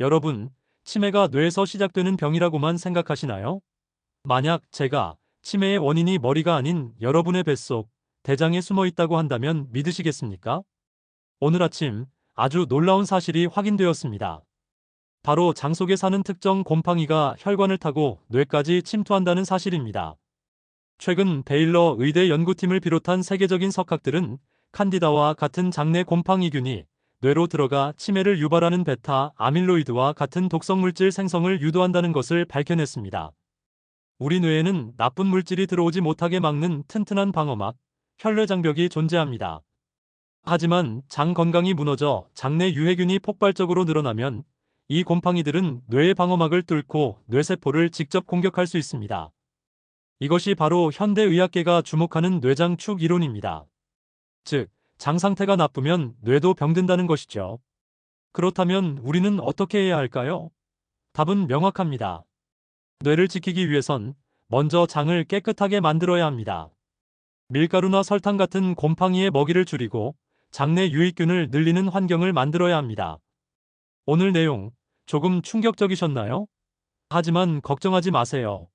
여러분, 치매가 뇌에서 시작되는 병이라고만 생각하시나요? 만약 제가 치매의 원인이 머리가 아닌 여러분의 뱃속, 대장에 숨어 있다고 한다면 믿으시겠습니까? 오늘 아침 아주 놀라운 사실이 확인되었습니다. 바로 장 속에 사는 특정 곰팡이가 혈관을 타고 뇌까지 침투한다는 사실입니다. 최근 베일러 의대 연구팀을 비롯한 세계적인 석학들은 칸디다와 같은 장내 곰팡이균이 뇌로 들어가 치매를 유발하는 베타 아밀로이드와 같은 독성 물질 생성을 유도한다는 것을 밝혀냈습니다. 우리 뇌에는 나쁜 물질이 들어오지 못하게 막는 튼튼한 방어막, 혈뇌 장벽이 존재합니다. 하지만 장 건강이 무너져 장내 유해균이 폭발적으로 늘어나면 이 곰팡이들은 뇌의 방어막을 뚫고 뇌세포를 직접 공격할 수 있습니다. 이것이 바로 현대의학계가 주목하는 뇌장축 이론입니다. 즉, 장 상태가 나쁘면 뇌도 병든다는 것이죠. 그렇다면 우리는 어떻게 해야 할까요? 답은 명확합니다. 뇌를 지키기 위해선 먼저 장을 깨끗하게 만들어야 합니다. 밀가루나 설탕 같은 곰팡이의 먹이를 줄이고 장내 유익균을 늘리는 환경을 만들어야 합니다. 오늘 내용 조금 충격적이셨나요? 하지만 걱정하지 마세요.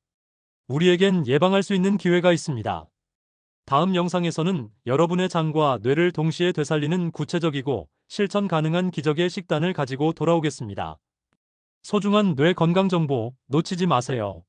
우리에겐 예방할 수 있는 기회가 있습니다. 다음 영상에서는 여러분의 장과 뇌를 동시에 되살리는 구체적이고 실천 가능한 기적의 식단을 가지고 돌아오겠습니다. 소중한 뇌 건강 정보 놓치지 마세요.